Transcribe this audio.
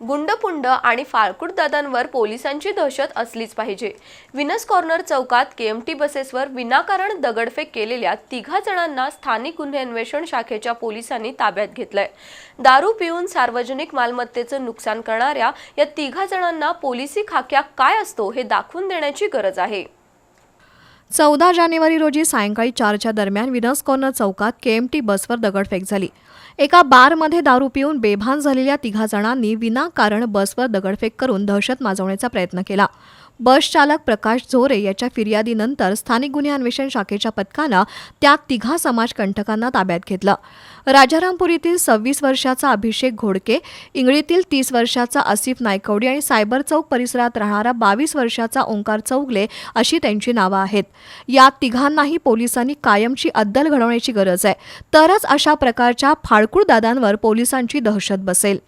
गुंडपुंड आणि फाळकूट दादांवर पोलिसांची दहशत असलीच पाहिजे. विनस कॉर्नर चौकात केएमटी बसेसवर विनाकारण दगडफेक केलेल्या तिघा जणांना स्थानिक गुन्हे अन्वेषण शाखेच्या पोलिसांनी ताब्यात घेतलंय. दारू पिऊन सार्वजनिक मालमत्तेचं नुकसान करणाऱ्या या तिघा जणांना पोलिसी खाक्या काय असतो हे दाखवून देण्याची गरज आहे. चौदा जानेवारी रोजी सायंकाळी चारच्या दरम्यान विनस कॉर्नर चौकात केएमटी बसवर दगडफेक झाली. एका बारमध्ये दारू पिऊन बेभान झालेल्या तिघा जणांनी विनाकारण बसवर दगडफेक करून दहशत माजवण्याचा प्रयत्न केला. बस चालक प्रकाश झोरे याच्या फिर्यादीनंतर स्थानिक गुन्हे अन्वेषण शाखेच्या पथकानं त्या तिघा समाजकंटकांना ताब्यात घेतलं. राजारामपूर येथील सव्वीस वर्षाचा अभिषेक घोडके इंगळीतील तीस वर्षाचा आसिफ नायकवडी आणि सायबर चौक परिसरात राहणारा बावीस वर्षाचा ओंकार चौगले अशी त्यांची नावं आहेत. या तिघांनाही पोलिसांनी कायमची अद्दल घडवण्याची गरज आहे. तरच अशा प्रकारच्या फाळकूळ दादांवर पोलिसांची दहशत बसेल.